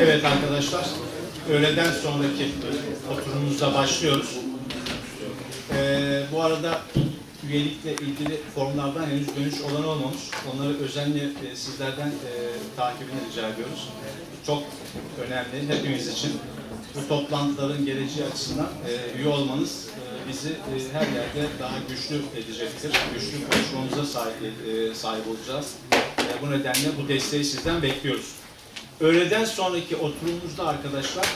Evet arkadaşlar, öğleden sonraki oturumumuza başlıyoruz. Ee, bu arada üyelikle ilgili formlardan henüz dönüş olan olmamış. Onları özenle e, sizlerden e, takibini rica ediyoruz. Çok önemli hepimiz için. Bu toplantıların geleceği açısından e, üye olmanız e, bizi e, her yerde daha güçlü edecektir. Güçlü konuşmamıza sahip, e, sahip olacağız. E, bu nedenle bu desteği sizden bekliyoruz. Öğleden sonraki oturumumuzda arkadaşlar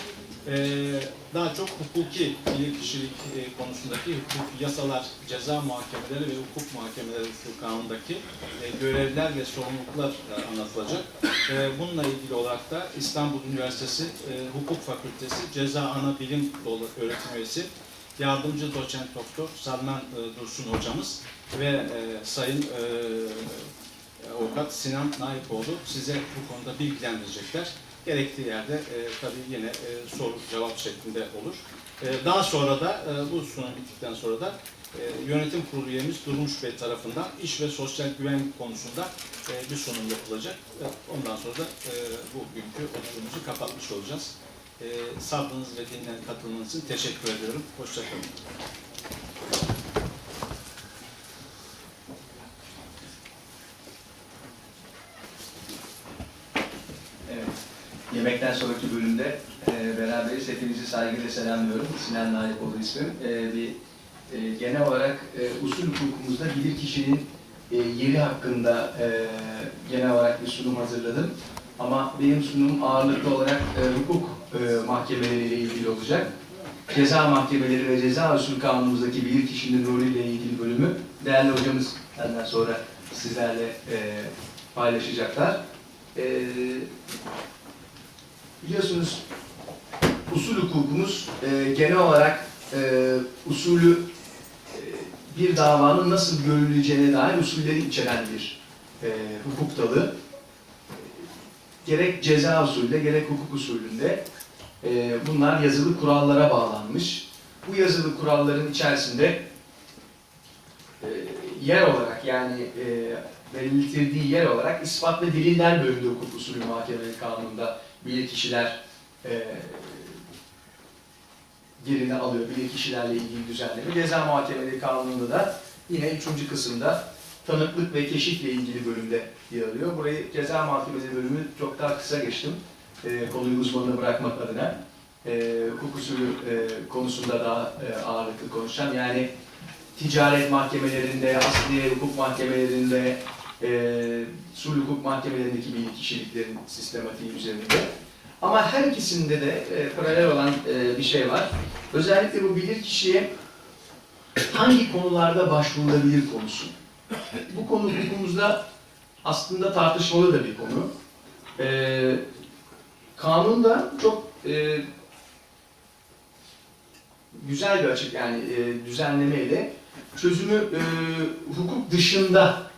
eee, daha çok hukuki bilirkişilik eee, konusundaki hukuk yasalar, ceza muhakemeleri ve hukuk muhakemeleri usul kanunundaki eee, görevler ve sorumluluklar e, anlatılacak. Eee, bununla ilgili olarak da İstanbul Üniversitesi eee, Hukuk Fakültesi Ceza Ana Bilim Dalı öğretim üyesi yardımcı doçent doktor Salman e, Dursun hocamız ve e, sayın e, avukat Sinan Naipoğlu size bu konuda bilgilendirecekler. Gerektiği yerde e, tabii yine e, soru cevap şeklinde olur. E, daha sonra da e, bu sunum bittikten sonra da e, yönetim kurulu üyemiz Durmuş Bey tarafından iş ve sosyal güvenlik konusunda e, bir sunum yapılacak. E, ondan sonra da e, bugünkü oturumumuzu kapatmış olacağız. E, sabrınız ve dinlen katılmanız için teşekkür ediyorum. Hoşçakalın. Evet. Yemekten sonraki bölümde e, beraberiz. Hepinizi saygıyla selamlıyorum. Sinan Naipoğlu ismim. E, bir e, genel olarak e, usul hukukumuzda bilir kişinin e, yeri hakkında e, genel olarak bir sunum hazırladım. Ama benim sunumum ağırlıklı olarak e, hukuk e, mahkemeleriyle ilgili olacak. Ceza mahkemeleri ve ceza usul kanunumuzdaki bilir kişinin rolüyle ilgili bölümü değerli hocamız benden sonra sizlerle e, paylaşacaklar. E, Biliyorsunuz usul hukukumuz e, genel olarak e, usulü e, bir davanın nasıl görüleceğine dair usulleri içeren bir e, hukuk dalı. Gerek ceza usulünde gerek hukuk usulünde e, bunlar yazılı kurallara bağlanmış. Bu yazılı kuralların içerisinde e, yer olarak yani e, belirtildiği yer olarak ispat ve deliller bölümünde hukuk usulü muhakemeleri kanununda bilir kişiler e, yerini alıyor. Bilir kişilerle ilgili düzenleme. Ceza muhakemeleri kanununda da yine üçüncü kısımda tanıklık ve keşifle ilgili bölümde yer alıyor. Burayı ceza muhakemeleri bölümü çok daha kısa geçtim. E, konuyu uzmanına bırakmak adına. E, hukuk e, konusunda daha e, ağırlıklı konuşacağım. Yani ticaret mahkemelerinde, asliye hukuk mahkemelerinde, e, sulh hukuk mahkemelerindeki bilgi kişiliklerin sistematiği üzerinde. Ama her ikisinde de e, paralel olan e, bir şey var. Özellikle bu bilir kişiye hangi konularda başvurulabilir konusu. Bu konu hukukumuzda aslında tartışmalı da bir konu. E, kanunda çok e, güzel bir açık yani e, düzenlemeyle çözümü e, hukuk dışında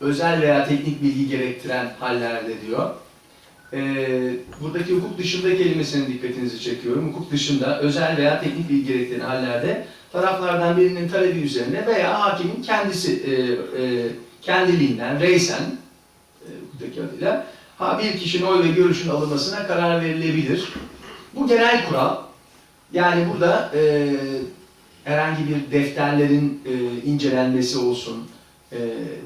özel veya teknik bilgi gerektiren hallerde diyor. Ee, buradaki hukuk dışında kelimesinin dikkatinizi çekiyorum. Hukuk dışında özel veya teknik bilgi gerektiren hallerde taraflardan birinin talebi üzerine veya hakimin kendisi e, e, kendiliğinden, reysen e, hukuktaki adıyla ha, bir kişinin oy ve görüşün alınmasına karar verilebilir. Bu genel kural. Yani burada e, herhangi bir defterlerin e, incelenmesi olsun, ee,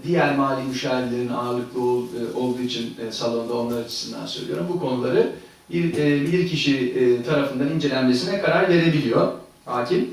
diğer mali müşavirlerin ağırlıklı e, olduğu için e, salonda onlar açısından söylüyorum. Bu konuları bir, e, bir kişi tarafından incelenmesine karar verebiliyor hakim.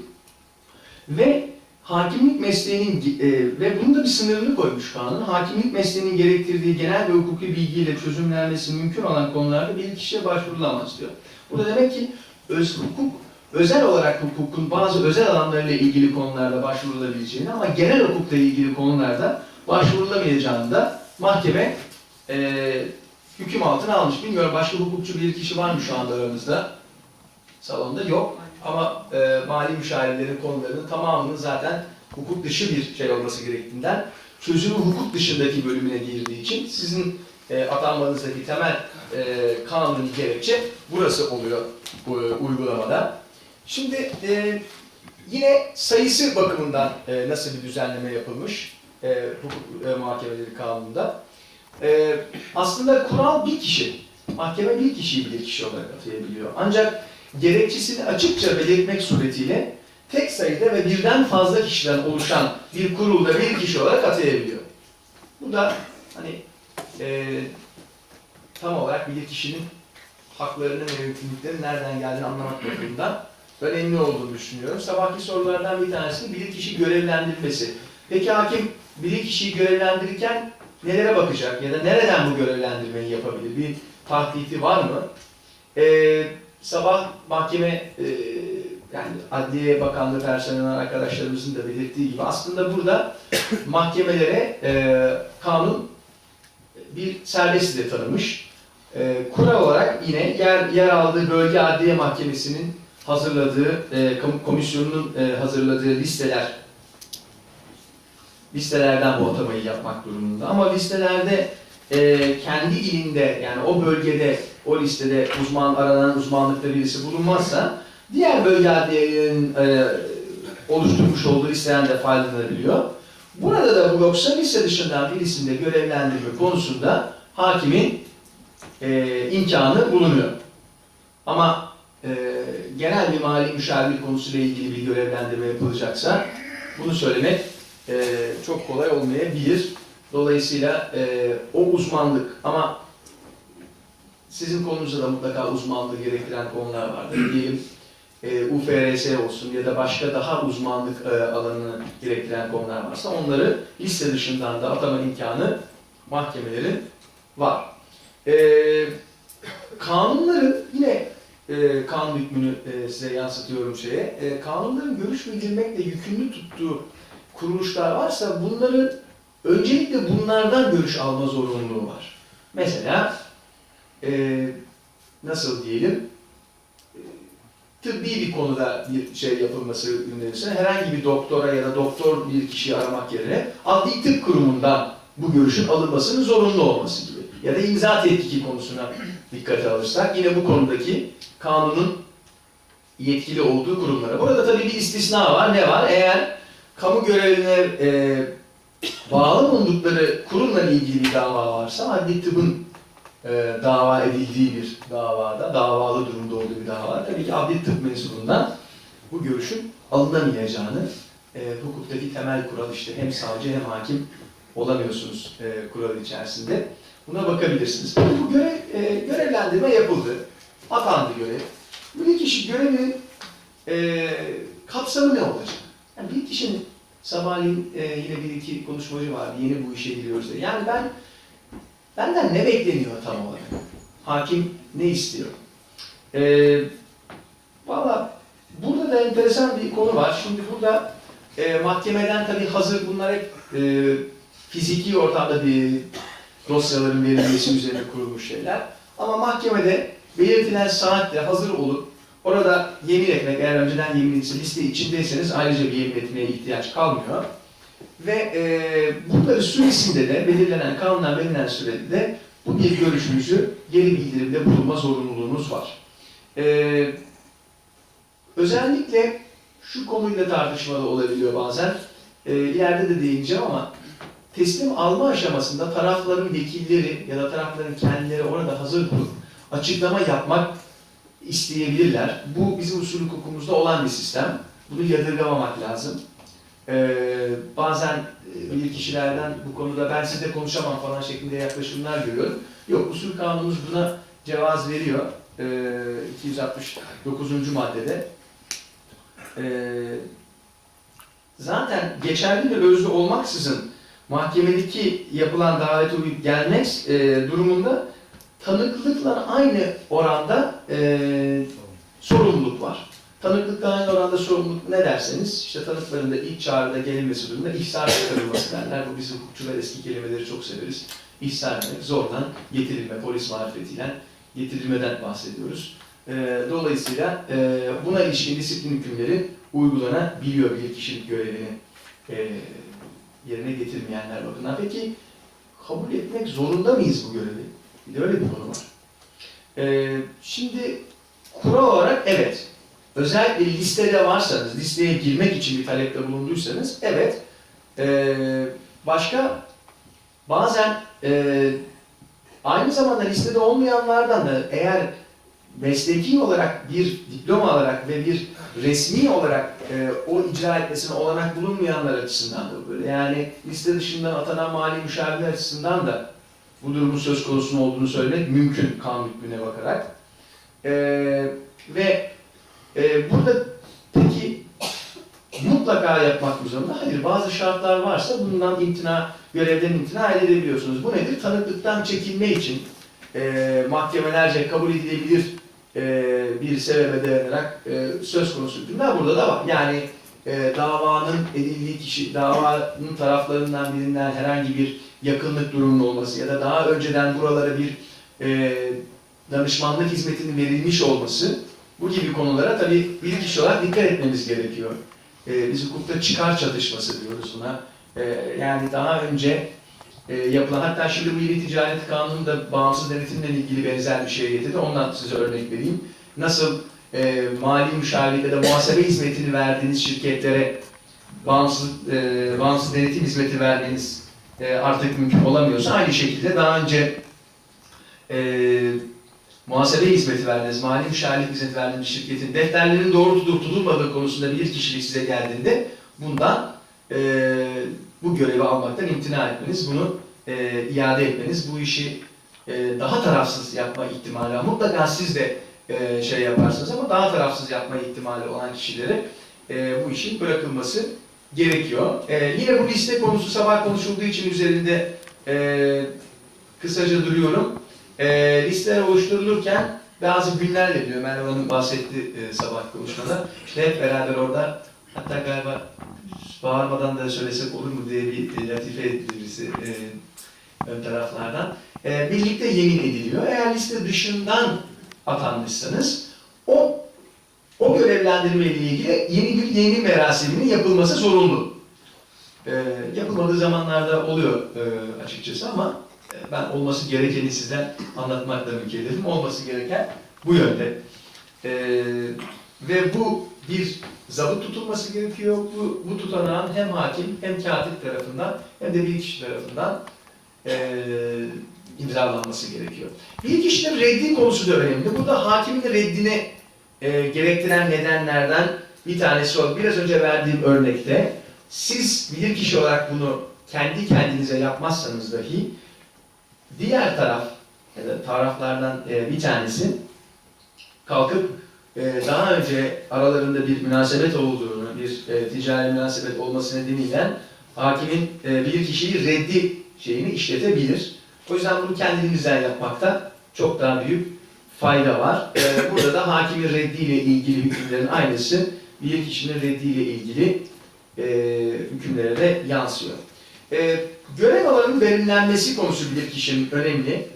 Ve hakimlik mesleğinin ve bunun da bir sınırını koymuş kanun. Hakimlik mesleğinin gerektirdiği genel ve hukuki bilgiyle çözümlenmesi mümkün olan konularda bir kişiye başvurulamaz diyor. Bu da demek ki öz hukuk özel olarak hukukun bazı özel alanlarıyla ilgili konularda başvurulabileceğini ama genel hukukla ilgili konularda başvurulamayacağını da mahkeme e, hüküm altına almış. Bilmiyorum başka hukukçu bir kişi var mı şu anda aramızda? Salonda yok. Ama e, mali müşavirlerin konularının tamamının zaten hukuk dışı bir şey olması gerektiğinden çözümü hukuk dışındaki bölümüne girdiği için sizin e, atanmanızdaki temel e, kanuni gerekçe burası oluyor e, uygulamada. Şimdi e, yine sayısı bakımından e, nasıl bir düzenleme yapılmış e, hukuk e, muhakemeleri kanununda. E, aslında kural bir kişi. mahkeme bir kişiyi bilir kişi olarak atayabiliyor. Ancak gerekçesini açıkça belirtmek suretiyle tek sayıda ve birden fazla kişiden oluşan bir kurulda bir kişi olarak atayabiliyor. Bu da hani eee tam olarak bilir kişinin haklarının ve yükümlülüklerinin nereden geldiğini anlamak bakımından önemli olduğunu düşünüyorum. Sabahki sorulardan bir tanesi bilirkişi görevlendirilmesi. Peki hakim bilirkişiyi görevlendirirken nelere bakacak ya da nereden bu görevlendirmeyi yapabilir? Bir tahdidi var mı? Ee, sabah mahkeme e, yani Adliye Bakanlığı personeli arkadaşlarımızın da belirttiği gibi aslında burada mahkemelere e, kanun bir serbest de tanımış. E, kural olarak yine yer, yer aldığı bölge adliye mahkemesinin hazırladığı, e, komisyonunun e, hazırladığı listeler listelerden bu atamayı yapmak durumunda. Ama listelerde e, kendi ilinde yani o bölgede o listede uzman aranan uzmanlıkta birisi bulunmazsa diğer bölge adliyenin e, oluşturmuş olduğu listeden de faydalanabiliyor. Burada da bu yoksa liste dışından birisinde görevlendirme konusunda hakimin e, imkanı bulunuyor. Ama e, genel bir mali müşavir konusuyla ilgili bir görevlendirme yapılacaksa bunu söylemek e, çok kolay olmayabilir. Dolayısıyla e, o uzmanlık ama sizin konunuzda da mutlaka uzmanlığı gerektiren konular vardır. Diyelim e, UFRS olsun ya da başka daha uzmanlık e, alanını gerektiren konular varsa onları liste dışından da atama imkanı mahkemelerin var. E, kanunların yine e, kanun hükmünü e, size yansıtıyorum şeye. E, kanunların görüş bildirmekle yükümlü tuttuğu kuruluşlar varsa bunları öncelikle bunlardan görüş alma zorunluluğu var. Mesela e, nasıl diyelim e, tıbbi bir konuda bir şey yapılması önerirse herhangi bir doktora ya da doktor bir kişiyi aramak yerine adli tıp kurumundan bu görüşün alınmasının zorunlu olması gibi. Ya da imza tetkiki konusuna dikkate alırsak yine bu konudaki kanunun yetkili olduğu kurumlara. Burada tabii bir istisna var. Ne var? Eğer kamu görevline e, bağlı bulundukları kurumla ilgili bir dava varsa adli tıbbın e, dava edildiği bir davada, davalı durumda olduğu bir dava tabii ki adli tıp mensubundan bu görüşün alınamayacağını e, hukuktaki temel kural işte hem savcı hem hakim olamıyorsunuz e, kural içerisinde. Buna bakabilirsiniz. Bu görev, e, görevlendirme yapıldı. Atandı görev. Bu kişi görevin e, kapsamı ne olacak? Yani bir kişinin sabahleyin e, yine bir iki konuşmacı vardı. Yeni bu işe giriyoruz diye. Yani ben benden ne bekleniyor tam olarak? Hakim ne istiyor? E, Valla burada da enteresan bir konu var. Şimdi burada e, mahkemeden tabii hazır bunlar hep e, fiziki ortamda bir dosyaların verilmesi üzerine kurulmuş şeyler. Ama mahkemede belirtilen saatte hazır olup orada yemin etmek, eğer önceden yemin edilse liste içindeyseniz ayrıca bir yemin etmeye ihtiyaç kalmıyor. Ve e, bunları süresinde de belirlenen, kanundan belirlenen sürede de bu bir görüşünüzü geri bildirimde bulunma zorunluluğunuz var. E, özellikle şu konuyla tartışmalı olabiliyor bazen. E, ileride de değineceğim ama teslim alma aşamasında tarafların vekilleri ya da tarafların kendileri orada hazır bulup açıklama yapmak isteyebilirler. Bu bizim usul hukukumuzda olan bir sistem. Bunu yadırgamamak lazım. Ee, bazen e, bir kişilerden bu konuda ben sizle konuşamam falan şeklinde yaklaşımlar görüyorum. Yok usul kanunumuz buna cevaz veriyor. Ee, 269. maddede. Ee, zaten geçerli bir özlü olmaksızın mahkemedeki yapılan davete uyup gelmek e, durumunda tanıklıkla aynı oranda e, sorumluluk var. Tanıklıkla aynı oranda sorumluluk ne derseniz, işte tanıkların da ilk çağrıda gelinmesi durumunda ihsar çıkarılması derler. Bu biz hukukçular eski kelimeleri çok severiz. İhsar demek zordan getirilme, polis marifetiyle getirilmeden bahsediyoruz. E, dolayısıyla e, buna ilişkin disiplin hükümleri uygulanabiliyor bir kişilik görevini e, yerine getirmeyenler bakımından. Peki kabul etmek zorunda mıyız bu görevi? Bir de öyle bir konu var. Ee, şimdi kural olarak evet. Özellikle listede varsanız, listeye girmek için bir talepte bulunduysanız evet. Ee, başka bazen e, aynı zamanda listede olmayanlardan da eğer mesleki olarak bir diploma alarak ve bir resmi olarak e, o icra etmesine olanak bulunmayanlar açısından da böyle. Yani liste dışından atanan mali müşavirler açısından da bu durumun söz konusu olduğunu söylemek mümkün kanun hükmüne bakarak. E, ve e, burada peki mutlaka yapmak mı zorunda? Hayır, bazı şartlar varsa bundan imtina, görevden imtina edebiliyorsunuz. Bu nedir? Tanıklıktan çekinme için e, mahkemelerce kabul edilebilir e, bir sebebe dayanarak e, söz konusu hükümler burada da var. Yani e, davanın edildiği kişi, davanın taraflarından birinden herhangi bir yakınlık durumunun olması ya da daha önceden buralara bir e, danışmanlık hizmetinin verilmiş olması bu gibi konulara tabii bir kişi olarak dikkat etmemiz gerekiyor. E, biz hukukta çıkar çatışması diyoruz buna. E, yani daha önce e, yapılan, hatta şimdi bu yeni ticaret kanunu da bağımsız denetimle ilgili benzer bir şey getirdi. Ondan size örnek vereyim. Nasıl e, mali müşavirlik ya da muhasebe hizmetini verdiğiniz şirketlere bağımsız, e, bağımsız denetim hizmeti vermeniz e, artık mümkün olamıyorsa aynı şekilde daha önce e, muhasebe hizmeti verdiğiniz, mali müşavirlik hizmeti verdiğiniz şirketin defterlerinin doğru tutup tutulmadığı konusunda bir kişilik size geldiğinde bundan e, bu görevi almaktan imtina etmeniz, bunu e, iade etmeniz, bu işi e, daha tarafsız yapma ihtimali var. Mutlaka siz de e, şey yaparsınız ama daha tarafsız yapma ihtimali olan kişilere e, bu işin bırakılması gerekiyor. E, yine bu liste konusu sabah konuşulduğu için üzerinde e, kısaca duruyorum. E, listeler oluşturulurken bazı günler veriliyor. Merve Hanım bahsetti e, sabah konuşmada. İşte hep beraber orada hatta galiba bağırmadan da söylesek olur mu diye bir latife etti birisi e, ön taraflardan. E, birlikte yemin ediliyor. Eğer liste dışından atanmışsanız o o görevlendirme ile ilgili yeni bir yemin merasiminin yapılması zorunlu. E, yapılmadığı zamanlarda oluyor e, açıkçası ama e, ben olması gerekeni sizden anlatmakla mükellefim. Olması gereken bu yönde. E, ve bu bir zabıt tutulması gerekiyor. Bu, bu tutanağın hem hakim hem katip tarafından hem de bir kişi tarafından e, imzalanması gerekiyor. Bir kişinin reddi konusu da önemli. Burada hakimin reddini e, gerektiren nedenlerden bir tanesi o. Biraz önce verdiğim örnekte siz bir kişi olarak bunu kendi kendinize yapmazsanız dahi diğer taraf ya da taraflardan e, bir tanesi kalkıp e, daha önce aralarında bir münasebet olduğunu, bir e, ticari münasebet olması nedeniyle hakimin e, bir kişiyi reddi şeyini işletebilir. O yüzden bunu kendimizden yapmakta çok daha büyük fayda var. E, burada da hakimin reddiyle ilgili hükümlerin aynısı bir kişinin reddiyle ilgili e, hükümlere de yansıyor. Görev alanının belirlenmesi konusu bir kişinin önemli.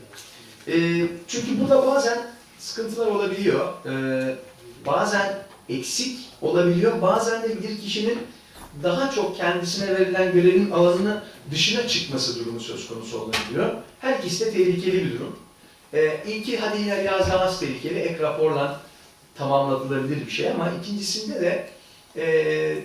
Çünkü burada bazen sıkıntılar olabiliyor. Bazen eksik olabiliyor. Bazen de bir kişinin daha çok kendisine verilen görevin alanının dışına çıkması durumu söz konusu olabiliyor. Her ikisi de tehlikeli bir durum. Ee, ilki hadi yine biraz daha az tehlikeli, ek raporla tamamlanabilir bir şey ama ikincisinde de e,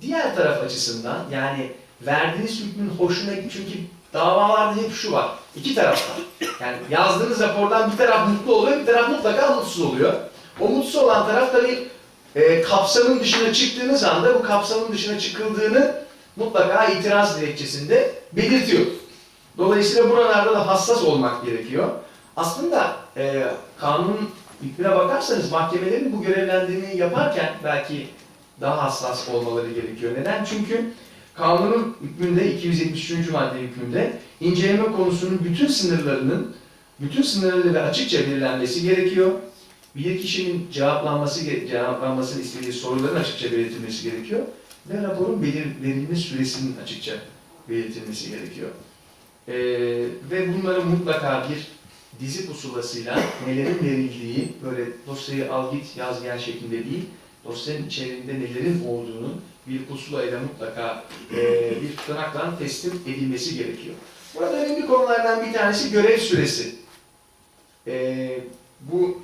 diğer taraf açısından yani verdiğiniz hükmün hoşuna çünkü davalarda hep şu var. iki taraftan. Yani yazdığınız rapordan bir taraf mutlu oluyor, bir taraf mutlaka mutsuz oluyor. O mutsuz olan taraf tabii e, kapsamın dışına çıktığınız anda bu kapsamın dışına çıkıldığını mutlaka itiraz dilekçesinde belirtiyor. Dolayısıyla buralarda da hassas olmak gerekiyor. Aslında e, kanunun hükmüne bakarsanız mahkemelerin bu görevlendirmeyi yaparken belki daha hassas olmaları gerekiyor. Neden? Çünkü kanunun hükmünde 273. madde hükmünde inceleme konusunun bütün sınırlarının bütün sınırları açıkça belirlenmesi gerekiyor bir kişinin cevaplanması cevaplanmasını istediği soruların açıkça belirtilmesi gerekiyor ve raporun belir, süresinin açıkça belirtilmesi gerekiyor. Ee, ve bunları mutlaka bir dizi pusulasıyla nelerin verildiği, böyle dosyayı al git yaz gel şeklinde değil, dosyanın içerisinde nelerin olduğunu bir pusulayla mutlaka e, bir tutanakla teslim edilmesi gerekiyor. Burada önemli konulardan bir tanesi görev süresi. Ee, bu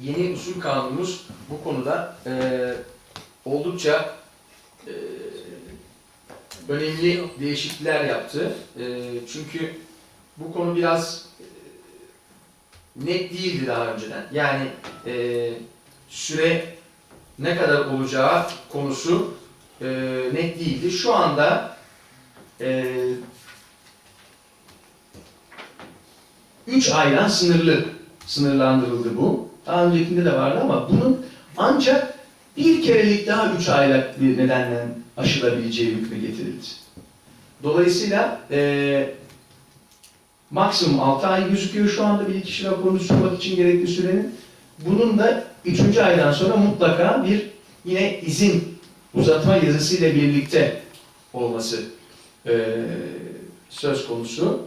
yeni usul kanunumuz bu konuda e, oldukça e, önemli değişiklikler yaptı. E, çünkü bu konu biraz e, net değildi daha önceden. Yani e, süre ne kadar olacağı konusu e, net değildi. Şu anda e, 3 aydan sınırlı sınırlandırıldı bu. Daha öncekinde de vardı ama bunun ancak bir kerelik daha 3 aylık bir nedenle aşılabileceği hükmü getirildi. Dolayısıyla e, maksimum 6 ay gözüküyor şu anda bir kişi raporunu sunmak için gerekli sürenin. Bunun da 3. aydan sonra mutlaka bir yine izin uzatma yazısıyla birlikte olması e, söz konusu.